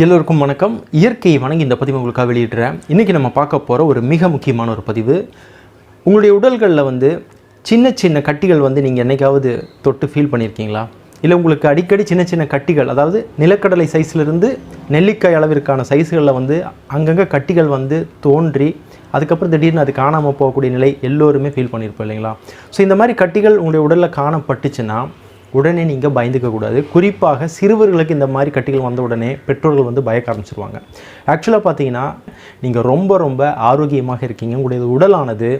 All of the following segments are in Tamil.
எல்லோருக்கும் வணக்கம். இயற்கையை வணங்கி இந்த பதிவு உங்களுக்காக வெளியிடுறேன். இன்றைக்கி நம்ம பார்க்க போகிற ஒரு மிக முக்கியமான ஒரு பதிவு. உங்களுடைய உடல்களில் வந்து சின்ன சின்ன கட்டிகள் வந்து நீங்கள் என்றைக்காவது தொட்டு ஃபீல் பண்ணியிருக்கீங்களா இல்லை உங்களுக்கு அடிக்கடி சின்ன சின்ன கட்டிகள் அதாவது நிலக்கடலை சைஸ்லேருந்து நெல்லிக்காய் அளவிற்கான சைஸ்களில் வந்து அங்கங்கே கட்டிகள் வந்து தோன்றி அதுக்கப்புறம் திடீர்னு அது காணாமல் போகக்கூடிய நிலை எல்லோருமே ஃபீல் பண்ணியிருப்போம் இல்லைங்களா? ஸோ இந்த மாதிரி கட்டிகள் உங்களுடைய உடலில் காணப்பட்டுச்சுன்னா உடனே நீங்கள் பயந்துக்கக்கூடாது குறிப்பாக சிறுவர்களுக்கு இந்த மாதிரி கட்டிகள் வந்த உடனே பெற்றோர்கள் வந்து பயக்க ஆரம்பிச்சிருவாங்க. ஆக்சுவலாக பார்த்தீங்கன்னா நீங்கள் ரொம்ப ரொம்ப ஆரோக்கியமாக இருக்கீங்க. உங்களுடைய உடலானது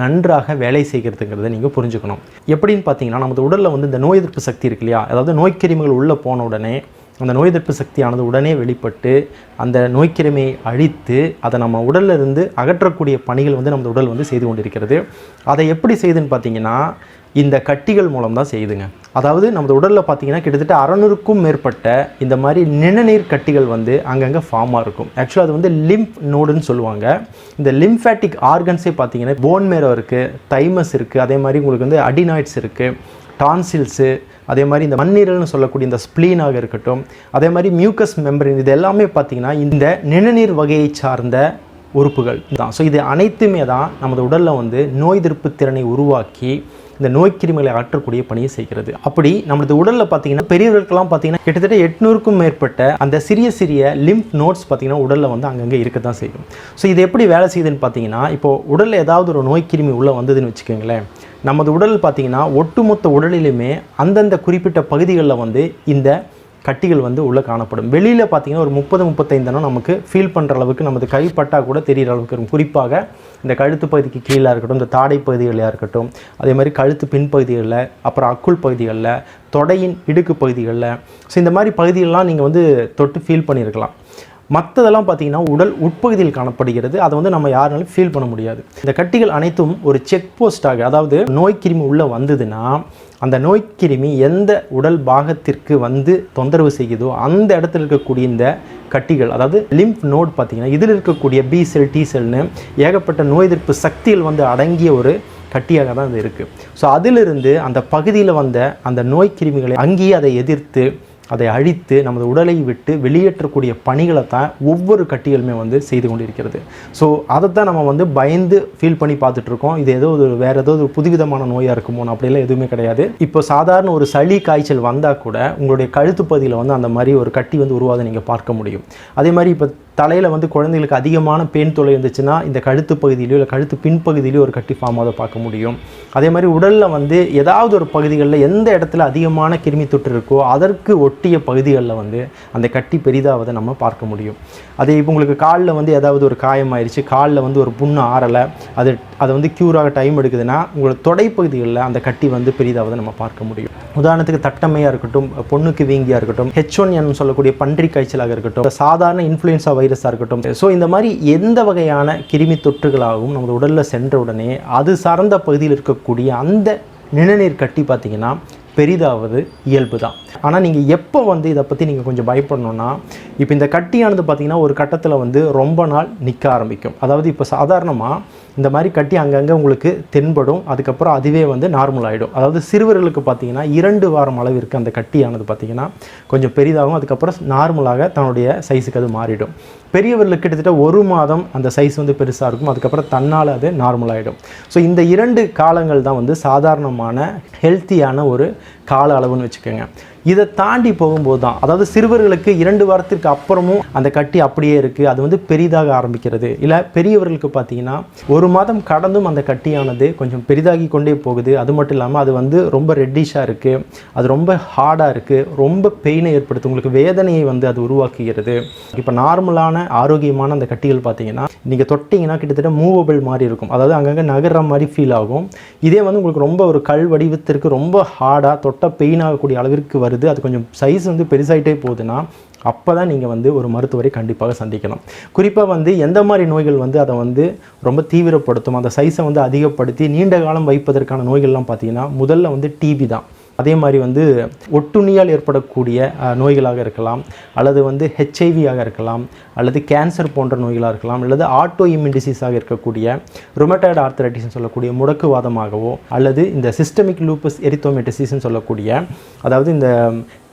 நன்றாக வேலை செய்கிறதுங்கிறத நீங்கள் புரிஞ்சுக்கணும். எப்படின்னு பார்த்தீங்கன்னா நமது உடலில் வந்து இந்த நோய் எதிர்ப்பு சக்தி இருக்கு இல்லையா? அதாவது நோய்க்கிருமிகள் உள்ளே போன உடனே அந்த நோய் எதிர்ப்பு சக்தியானது உடனே வெளிப்பட்டு அந்த நோய்க்கிருமியை அழித்து அதை நம்ம உடலில் இருந்து அகற்றக்கூடிய பணிகள் வந்து நமது உடல் வந்து செய்து கொண்டிருக்கிறது. அதை எப்படி செய்துன்னு பார்த்தீங்கன்னா இந்த கட்டிகள் மூலம் தான் செய்யுதுங்க. அதாவது நமது உடலில் பார்த்தீங்கன்னா கிட்டத்தட்ட அறநூறுக்கும் மேற்பட்ட இந்த மாதிரி நிணநீர் கட்டிகள் வந்து அங்கங்கே ஃபார்மாக இருக்கும். ஆக்சுவலாக அது வந்து லிம்ப் நோடுன்னு சொல்லுவாங்க. இந்த லிம்ஃபேட்டிக் ஆர்கன்ஸே பார்த்தீங்கன்னா போன் மேரோ இருக்குது தைமஸ் இருக்குது அதே மாதிரி உங்களுக்கு வந்து அடினாய்ட்ஸ் இருக்குது டான்சில்ஸு அதே மாதிரி இந்த மண்ணீரல்னு சொல்லக்கூடிய இந்த ஸ்ப்ளீனாக இருக்கட்டும் அதே மாதிரி மியூக்கஸ் மெம்பரின் இது எல்லாமே பார்த்தீங்கன்னா இந்த நிணநீர் வகையை சார்ந்த உறுப்புகள் தான். ஸோ இது அனைத்துமே தான் நமது உடலில் வந்து நோய் எதிர்ப்பு திறனை உருவாக்கி இந்த நோய் கிருமிகளை அகற்றக்கூடிய பணியை செய்கிறது. அப்படி நமது உடலில் பார்த்தீங்கன்னா பெரியவர்களுக்கெல்லாம் பார்த்தீங்கன்னா கிட்டத்தட்ட எட்நூறுக்கும் மேற்பட்ட அந்த சிறிய சிறிய லிம்ப் நோட்ஸ் பார்த்தீங்கன்னா உடலில் வந்து அங்கங்கே இருக்க தான் செய்யும். ஸோ இது எப்படி வேலை செய்யுதுன்னு பார்த்தீங்கன்னா இப்போ உடலில் ஏதாவது ஒரு நோய் கிருமி உள்ளே வந்ததுன்னு வச்சுக்கோங்களேன் நமது உடல் பார்த்தீங்கன்னா ஒட்டுமொத்த உடலிலுமே அந்தந்த குறிப்பிட்ட பகுதிகளில் வந்து இந்த கட்டிகள் வந்து உள்ளே காணப்படும். வெளியில் பார்த்தீங்கன்னா ஒரு முப்பது முப்பத்தைந்து நமக்கு ஃபீல் பண்ணுற அளவுக்கு நமது கைப்பட்டால் கூட தெரிகிற அளவுக்கு இருக்கும். குறிப்பாக இந்த கழுத்து பகுதிக்கு கீழே இருக்கட்டும் இந்த தாடை பகுதிகளாக இருக்கட்டும் அதே மாதிரி கழுத்து பின்பகுதிகளில் அப்புறம் அக்குள் பகுதிகளில் தொடையின் இடுக்கு பகுதிகளில். ஸோ இந்த மாதிரி பகுதிகளெலாம் நீங்கள் வந்து தொட்டு ஃபீல் பண்ணியிருக்கலாம். மற்றதெல்லாம் பார்த்தீங்கன்னா உடல் உட்பகுதியில் காணப்படுகிறது. அதை வந்து நம்ம யாருனாலும் ஃபீல் பண்ண முடியாது. இந்த கட்டிகள் அனைத்தும் ஒரு செக் போஸ்டாக அதாவது நோய்க்கிருமி உள்ளே வந்ததுன்னா அந்த நோய்க்கிருமி எந்த உடல் பாகத்திற்கு வந்து தொந்தரவு செய்யுதோ அந்த இடத்துல இருக்கக்கூடிய இந்த கட்டிகள் அதாவது லிம்ப் நோட் பார்த்தீங்கன்னா இதில் இருக்கக்கூடிய பி செல் டி செல்னு ஏகப்பட்ட நோய் எதிர்ப்பு சக்திகள் வந்து அடங்கிய ஒரு கட்டியாக தான் இது இருக்குது ஸோ அதிலிருந்து அந்த பகுதியில் வந்த அந்த நோய் கிருமிகளை அங்கேயே அதை எதிர்த்து அதை அழித்து நமது உடலை விட்டு வெளியேற்றக்கூடிய பணிகளை தான் ஒவ்வொரு கட்டிகளுமே வந்து செய்து கொண்டிருக்கிறது. ஸோ அதை தான் நம்ம வந்து பயந்து ஃபீல் பண்ணி பார்த்துட்டு இருக்கோம் இது ஏதோ ஒரு வேறு ஏதோ ஒரு புதுவிதமான நோயாக இருக்குமோ அப்படிலாம் எதுவுமே கிடையாது. இப்போ சாதாரண ஒரு சளி காய்ச்சல் வந்தால் கூட உங்களுடைய கழுத்து பகுதியில் வந்து அந்த மாதிரி ஒரு கட்டி வந்து உருவாத நீங்கள் பார்க்க முடியும். அதே மாதிரி இப்போ தலையில் வந்து குழந்தைகளுக்கு அதிகமான பெயின் தொலை இருந்துச்சுன்னா இந்த கழுத்து பகுதியிலையோ இல்லை கழுத்து பின்பகுதியிலையோ ஒரு கட்டி ஃபார்ம் அதை பார்க்க முடியும். அதே மாதிரி உடலில் வந்து ஏதாவது ஒரு பகுதிகளில் எந்த இடத்துல அதிகமான கிருமி தொற்று இருக்கோ அதற்கு ஒட்டிய பகுதிகளில் வந்து அந்த கட்டி பெரிதாவதை நம்ம பார்க்க முடியும். அதே இப்போ உங்களுக்கு காலில் வந்து ஏதாவது ஒரு காயம் ஆயிடுச்சு காலில் வந்து ஒரு புண்ணு ஆறலை அது அதை வந்து க்யூராக டைம் எடுக்குதுன்னா உங்களோட தொடைப்பகுதிகளில் அந்த கட்டி வந்து பெரிதாவதை நம்ம பார்க்க முடியும். உதாரணத்துக்கு தட்டமையாக இருக்கட்டும் பொண்ணுக்கு வீங்கியாக இருக்கட்டும் ஹெச் ஒன் என் சொல்லக்கூடிய பன்றி காய்ச்சலாக இருக்கட்டும் சாதாரண இன்ஃப்ளூயன்ஸா வைரஸாக இருக்கட்டும். ஸோ இந்த மாதிரி எந்த வகையான கிருமி தொற்றுகளாகவும் நமது உடலில் சென்ற உடனே அது சார்ந்த பகுதியில் இருக்கக்கூடிய அந்த நிணநீர் கட்டி பார்த்தீங்கன்னா பெரிதாவது இயல்பு தான் ஆனால் நீங்கள் எப்போ வந்து இதை பற்றி நீங்கள் கொஞ்சம் பயப்படணும்னா இப்போ இந்த கட்டியானது பார்த்தீங்கன்னா ஒரு கட்டத்தில் வந்து ரொம்ப நாள் நிற்க ஆரம்பிக்கும். அதாவது இப்போ சாதாரணமாக இந்த மாதிரி கட்டி அங்கங்கே உங்களுக்கு தென்படும் அதுக்கப்புறம் அதுவே வந்து நார்மல் ஆகிடும் அதாவது சிறுவர்களுக்கு பார்த்தீங்கன்னா இரண்டு வாரம் அளவிற்கு அந்த கட்டியானது பார்த்தீங்கன்னா கொஞ்சம் பெரிதாகும் அதுக்கப்புறம் நார்மலாக தன்னுடைய சைஸுக்கு அது மாறிடும். பெரியவர்களுக்கு கிட்டத்தட்ட ஒரு மாதம் அந்த சைஸ் வந்து பெருசாக இருக்கும் அதுக்கப்புறம் தன்னால் அது நார்மல் ஆகிடும் ஸோ இந்த இரண்டு காலங்கள் தான் வந்து சாதாரணமான ஹெல்த்தியான ஒரு கால அளவுன்னு வச்சுக்கோங்க. இதை தாண்டி போகும்போது தான் அதாவது சிறுவர்களுக்கு இரண்டு வாரத்திற்கு அப்புறமும் அந்த கட்டி அப்படியே இருக்குது அது வந்து பெரிதாக ஆரம்பிக்கிறது. இல்லை பெரியவர்களுக்கு பார்த்தீங்கன்னா ஒரு மாதம் கடந்தும் அந்த கட்டியானது கொஞ்சம் பெரிதாகி கொண்டே போகுது. அது மட்டும் இல்லாமல் அது வந்து ரொம்ப ரெட்டிஷாக இருக்குது அது ரொம்ப ஹார்டாக இருக்குது ரொம்ப பெயினை ஏற்படுத்தும் உங்களுக்கு வேதனையை வந்து அது உருவாக்குகிறது. இப்போ நார்மலான ஆரோக்கியமான அந்த கட்டிகள் பார்த்தீங்கன்னா நீங்கள் தொட்டிங்கன்னா கிட்டத்தட்ட மூவபிள் மாதிரி இருக்கும். அதாவது அங்கங்கே நகர்ற மாதிரி ஃபீல் ஆகும். இதே வந்து உங்களுக்கு ரொம்ப ஒரு கல் வடிவத்திற்கு ரொம்ப ஹார்டாக தொட்ட பெயின் ஆகக்கூடிய அளவிற்கு வருது அது கொஞ்சம் சைஸ் வந்து பெருசாயிட்டே போகுதுன்னா அப்போ தான் நீங்கள் வந்து ஒரு மருத்துவரை கண்டிப்பாக சந்திக்கணும். குறிப்பாக வந்து எந்த மாதிரி நோய்கள் வந்து அதை வந்து ரொம்ப தீவிரப்படுத்தும் அந்த சைஸை வந்து அதிகப்படுத்தி நீண்ட காலம் வைப்பதற்கான நோய்கள்லாம் பார்த்தீங்கன்னா முதல்ல வந்து டிபி தான். அதே மாதிரி வந்து ஒட்டுண்ணியால் ஏற்படக்கூடிய நோய்களாக இருக்கலாம் அல்லது வந்து ஹெச்ஐவியாக இருக்கலாம் அல்லது கேன்சர் போன்ற நோய்களாக இருக்கலாம் அல்லது ஆட்டோ இம்யூன் டிசீஸாக இருக்கக்கூடிய ருமட்டாய்டு ஆர்த்தரைட்டிஸ்னு சொல்லக்கூடிய முடக்குவாதமாகவோ அல்லது இந்த சிஸ்டமிக் லூப்பஸ் எரித்தோமெட்டிசிஸ்ன்னு சொல்லக்கூடிய அதாவது இந்த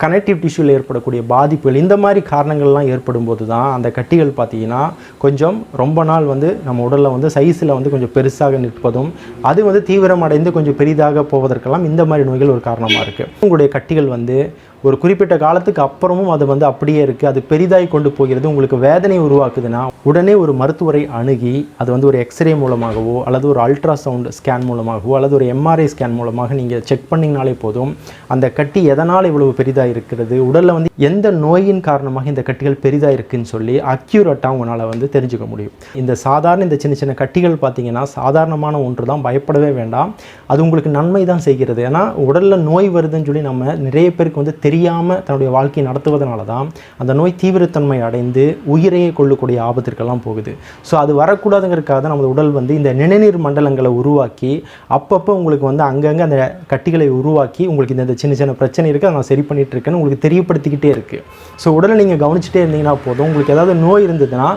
கனெக்டிவ் டிஷ்யூவில் ஏற்படக்கூடிய பாதிப்புகள் இந்த மாதிரி காரணங்கள்லாம் ஏற்படும் போது தான் அந்த கட்டிகள் பார்த்தீங்கன்னா கொஞ்சம் ரொம்ப நாள் வந்து நம்ம உடலில் வந்து சைஸில் வந்து கொஞ்சம் பெருசாக நிற்பதும் அது வந்து தீவிரமடைந்து கொஞ்சம் பெரிதாக போவதற்கெல்லாம் இந்த மாதிரி நோய்கள் ஒரு காரணமாக இருக்குது உங்களுடைய கட்டிகள் வந்து ஒரு குறிப்பிட்ட காலத்துக்கு அப்புறமும் அது வந்து அப்படியே இருக்குது அது பெரிதாய் கொண்டு போகிறது. உங்களுக்கு வேதனை உருவாக்குதுன்னா உடனே ஒரு மருத்துவரை அணுகி அது வந்து ஒரு எக்ஸ்ரே மூலமாகவோ அல்லது ஒரு அல்ட்ராசவுண்ட் ஸ்கேன் மூலமாகவோ அல்லது ஒரு எம்ஆர்ஐ ஸ்கேன் மூலமாக நீங்கள் செக் பண்ணிங்கனாலே போதும். அந்த கட்டி எதனால் இவ்வளவு பெரிதாக இருக்கிறது? உடலில் வந்து எந்த நோயின் காரணமாக இந்த கட்டிகள் பெரிதாக இருக்குன்னு சொல்லி அக்யூரேட்டாக உங்களால் வந்து தெரிஞ்சுக்க முடியும். இந்த சாதாரண இந்த சின்ன சின்ன கட்டிகள் பார்த்தீங்கன்னா சாதாரணமான ஒன்று தான் பயப்படவே வேண்டாம். அது உங்களுக்கு நன்மை தான் செய்கிறது. ஏன்னா உடலில் நோய் வருதுன்னு சொல்லி நம்ம நிறைய பேருக்கு வந்து தெரியாமல் தன்னுடைய வாழ்க்கையை நடத்துவதனால தான் அந்த நோய் தீவிரத்தன்மை அடைந்து உயிரையே கொள்ளக்கூடிய ஆபத்திற்கெல்லாம் போகுது. ஸோ அது வரக்கூடாதுங்கிறதுக்காக தான் நமது உடல் வந்து இந்த நிணநீர் மண்டலங்களை உருவாக்கி அப்பப்போ உங்களுக்கு வந்து அங்கங்கே அந்த கட்டிகளை உருவாக்கி உங்களுக்கு இந்த சின்ன சின்ன பிரச்சனை இருக்குது அதை நான் சரி பண்ணிட்டு இருக்கேன்னு உங்களுக்கு தெரியப்படுத்திக்கிட்டே இருக்குது ஸோ உடலை நீங்கள் கவனிச்சிட்டே இருந்தீங்கன்னா போதும். உங்களுக்கு ஏதாவது நோய் இருந்ததுன்னா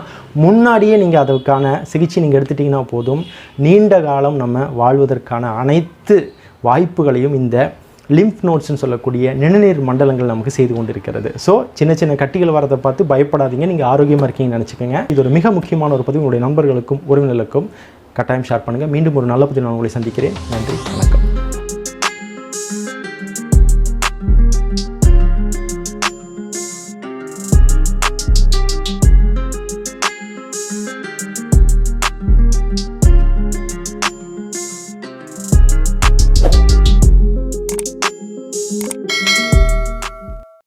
முன்னாடியே நீங்கள் அதற்கான சிகிச்சை நீங்கள் எடுத்துட்டிங்கன்னா போதும். நீண்ட காலம் நம்ம வாழ்வதற்கான அனைத்து வாய்ப்புகளையும் இந்த லிம்ஃப் நோட்ஸ்னு சொல்லக்கூடிய நிணநீர் மண்டலங்கள் நமக்கு செய்து கொண்டிருக்கிறது. ஸோ சின்ன சின்ன கட்டிகள் வரதை பார்த்து பயப்படாதீங்க. நீங்கள் ஆரோக்கியமாக இருக்கீங்கன்னு நினச்சிக்கோங்க. இது ஒரு மிக முக்கியமான ஒரு பதிவு. உங்களுடைய நண்பர்களுக்கும் உறவினர்களுக்கும் கட்டாயம் ஷேர் பண்ணுங்கள் மீண்டும் ஒரு நல்ல பதிவு நான் உங்களை சந்திக்கிறேன். நன்றி. வணக்கம்.